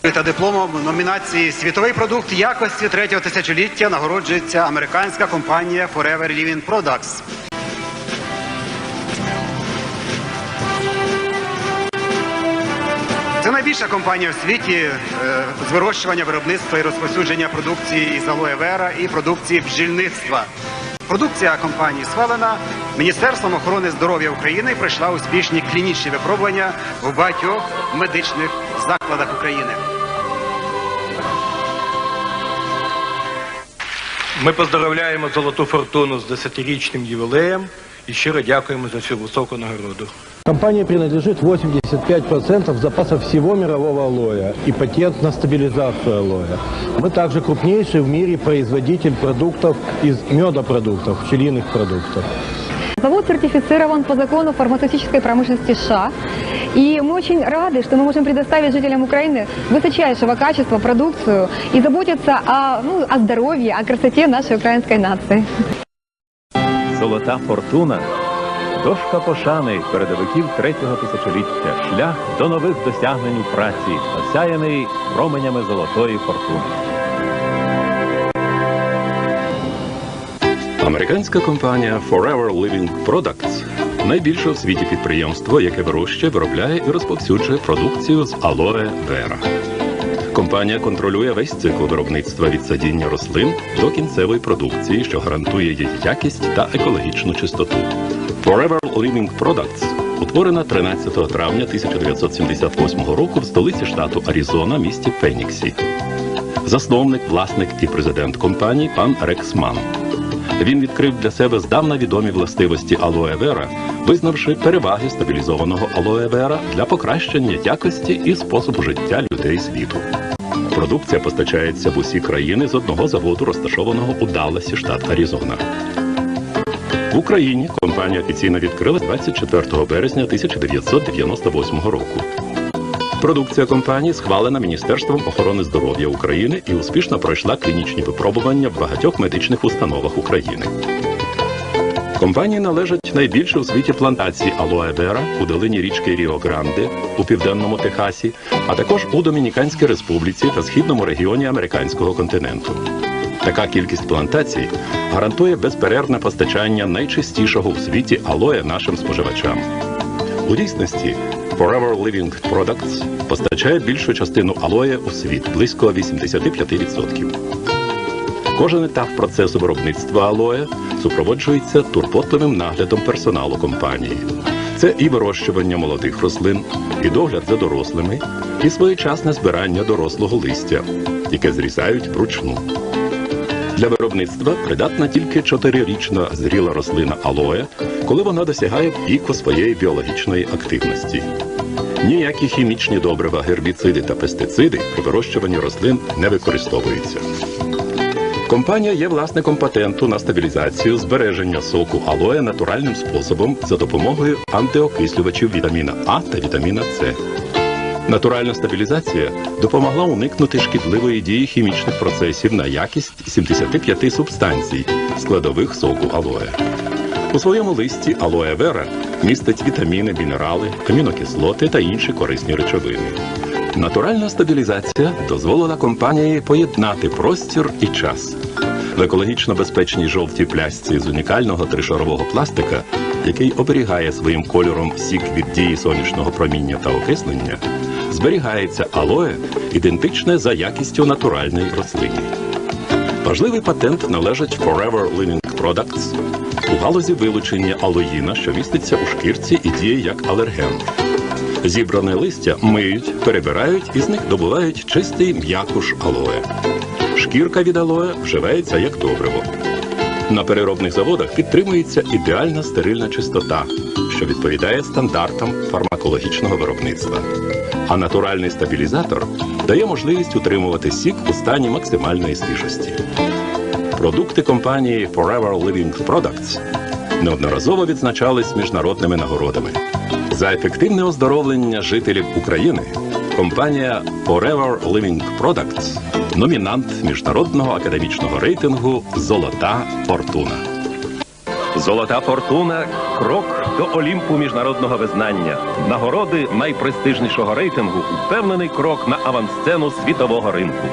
Та дипломом номінації Світовий продукт якості третього тисячоліття нагороджується американська компанія Forever Living Products. Це найбільша компанія в світі е, з вирощування, виробництва і розповсюдження продукції із алоє вера і продукції бджільництва. Продукція компанії схвалена Міністерством охорони здоров'я України пройшла успішні клінічні випробування в багатьох медичних закладах України. Ми поздравляємо Золоту Фортуну з 10-річним ювілеєм і щиро дякуємо за цю високу нагороду. Компании принадлежит 85% запасов всего мирового алоэ и патент на стабилизацию алоэ. Мы также крупнейший в мире производитель продуктов из медопродуктов, пчелиных продуктов. Завод сертифицирован по закону фармацевтической промышленности США. И мы очень рады, что мы можем предоставить жителям Украины высочайшего качества продукцию и заботиться о, ну, о здоровье, о красоте нашей украинской нации. Золота фортуна дошка пошани передовиків третього тисячоліття, шлях до нових досягнень у праці, осяяний променями золотої фортуни. Американська компанія Forever Living Products найбільше в світі підприємство, яке вирощує, виробляє і розповсюджує продукцію з алоe вера. Компанія контролює весь цикл виробництва від садіння рослин до кінцевої продукції, що гарантує її якість та екологічну чистоту. Forever Living Products утворена 13 травня 1978 року в столиці штату Аризона, місті Феніксі. Засновник, власник і президент компанії пан Рекс Ман. Він відкрив для себе здавна відомі властивості алоe вера, визнавши переваги стабілізованого алоe вера для покращення якості і способу життя людей світу. Продукція постачається в усі країни з одного заводу, розташованого у Далласі, штат Аризона. В Україні компанія офіційно відкрилась 24 березня 1998 року. Продукція компанії схвалена Міністерством охорони здоров'я України і успішно пройшла клінічні випробування в багатьох медичних установах України. Компанії належать найбільше у світі плантації алоe вера у долині річки Ріо Гранде у південному Техасі, а також у Домініканській Республіці та східному регіоні американського континенту. Така кількість плантацій гарантує безперервне постачання найчистішого у світі алоє нашим споживачам. У дійсності Forever Living Products постачає більшу частину алоє у світ близько 85%. Кожен етап процесу виробництва алоє супроводжується турботливим наглядом персоналу компанії. Це і вирощування молодих рослин, і догляд за дорослими, і своєчасне збирання дорослого листя, яке зрізають вручну. Для виробництва придатна тільки чотирирічна зріла рослина алоє, коли вона досягає піку своєї біологічної активності. Ніякі хімічні добрива, гербіциди та пестициди при вирощуванні рослин не використовуються. Компанія є власником патенту на стабілізацію збереження соку алоє натуральним способом за допомогою антиокислювачів вітаміна А та вітаміна С. Натуральна стабілізація допомогла уникнути шкідливої дії хімічних процесів на якість 75 субстанцій складових соку алоє. У своєму листі алоe вера містить вітаміни, мінерали, амінокислоти та інші корисні речовини. Натуральна стабілізація дозволила компанії поєднати простір і час. В екологічно безпечній жовтій плясці з унікального тришарового пластика, який оберігає своїм кольором сік від дії сонячного проміння та окислення, зберігається алоє, ідентичне за якістю натуральної рослини. Важливий патент належить Forever Living Products у галузі вилучення алоїна, що міститься у шкірці і діє як алерген. Зібране листя миють, перебирають і з них добувають чистий м'якуш алоє. Шкірка від алоє вживається як добриво. На переробних заводах підтримується ідеальна стерильна чистота, що відповідає стандартам фармакологічного виробництва. А натуральний стабілізатор дає можливість утримувати сік у стані максимальної свіжості. Продукти компанії Forever Living Products неодноразово відзначались міжнародними нагородами. За ефективне оздоровлення жителів України компанія Forever Living Products номінант міжнародного академічного рейтингу Золота Фортуна. Золота фортуна крок до Олімпу міжнародного визнання, нагороди найпрестижнішого рейтингу, упевнений крок на авансцену світового ринку.